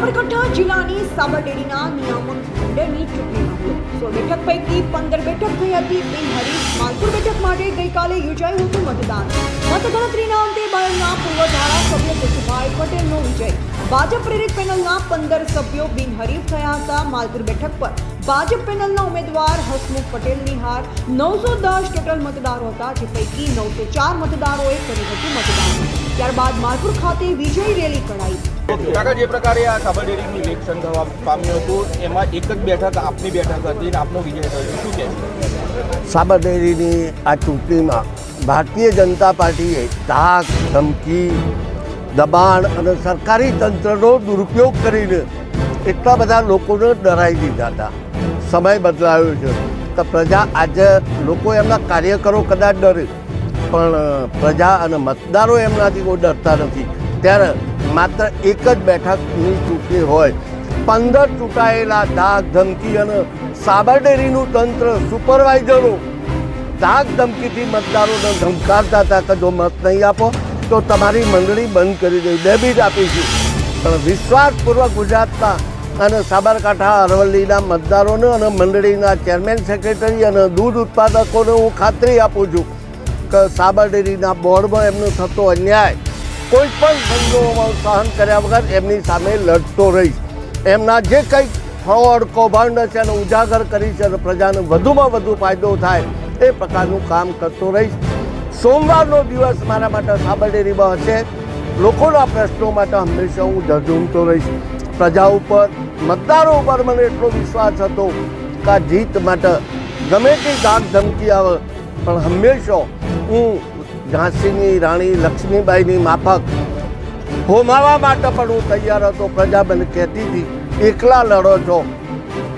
સાબરકાંઠા જિલ્લાની સાબરડેરીના નિયામક મંડળની ચૂંટણીમાં સોળ બેઠક પૈકી પંદર બેઠક થઈ હતી. બિનહરીફ માલપુર બેઠક માટે ગઈકાલે યોજાયું હતું મતદાન. મતગણતરીના અંતે બાયડના પૂર્વ ધારાસભ્ય કેશુભાઈ પટેલનો વિજય. ભાજપ પ્રેરિત પેનલના પંદર સભ્યો બિનહરીફ થયા હતા. માલપુર બેઠક પર ભાજપ પેનલના ઉમેદવાર હસમુખ પટેલની હાર નવસો દસ ટોટલ મતદારો હતા, જે પૈકી નવસો ચાર મતદારોએ કર્યું હતું મતદાન. ત્યારબાદ માલપુર ખાતે વિજય રેલી કઢાઈ. કાકા જે પ્રકારે આ સાબરડેરીનું ઇલેક્શન થવા પામ્યું હતું, એમાં એક જ બેઠક, આપની બેઠક હતી આપનો વિજય થયો શું કે સાબરડેરીની આ ચૂંટણીમાં ભારતીય જનતા પાર્ટીએ ધાક, ધમકી, દબાણ અને સરકારી તંત્રનો દુરુપયોગ કરીને એટલા બધા લોકોને ડરાવી દીધા હતા. સમય બદલાયો છે. તો પ્રજા આજે લોકો એમના કાર્યકરો કદાચ ડરે, પણ પ્રજા અને મતદારો એમનાથી કોઈ ડરતા નથી. ત્યારે માત્ર એક જ બેઠકની ચૂંટણી હોય. પંદર ચૂંટાયેલા ધાક ધમકી અને સાબરડેરીનું તંત્ર સુપરવાઇઝરો. ધાક ધમકીથી મતદારોને ધમકાવતા હતા કે જો મત નહીં આપો, તો તમારી મંડળી બંધ કરી દઈ ડેબિટ આપીશું. પણ વિશ્વાસપૂર્વક ગુજરાતના અને સાબરકાંઠા અરવલ્લીના મતદારોને અને મંડળીના ચેરમેન સેક્રેટરી અને દૂધ ઉત્પાદકોને હું ખાતરી આપું છું કે સાબરડેરીના બોર્ડમાં એમનો થતો અન્યાય કોઈ પણ સંજોગોમાં સહન કર્યા વગર એમની સામે લડતો રહીશ. એમના જે કંઈક ફ્રોડ, કૌભાંડ છે એને ઉજાગર કરી છે અને પ્રજાને વધુમાં વધુ ફાયદો થાય એ પ્રકારનું કામ કરતો રહીશ. સોમવારનો દિવસ મારા માટે સાબરડેરીમાં હશે લોકોના પ્રશ્નો માટે હંમેશા હું ઝઝૂમતો રહીશ. પ્રજા ઉપર, મતદારો ઉપર મને એટલો વિશ્વાસ હતો કે આ જીત માટે ગમે તે ધાક ધમકી આવે, પણ હંમેશા હું ઝાંસીની રાણી લક્ષ્મીબાઈની માફક. હોમાવા માટે પણ હું તૈયાર હતો. પ્રજા મને કહેતી હતી એકલા લડો છો.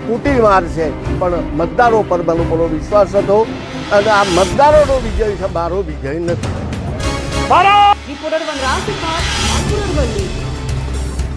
તૂટી મારશે. પણ મતદારો પર મને બોલો વિશ્વાસ હતો અને આ મતદારોનો વિજય છે મારો વિજય નથી.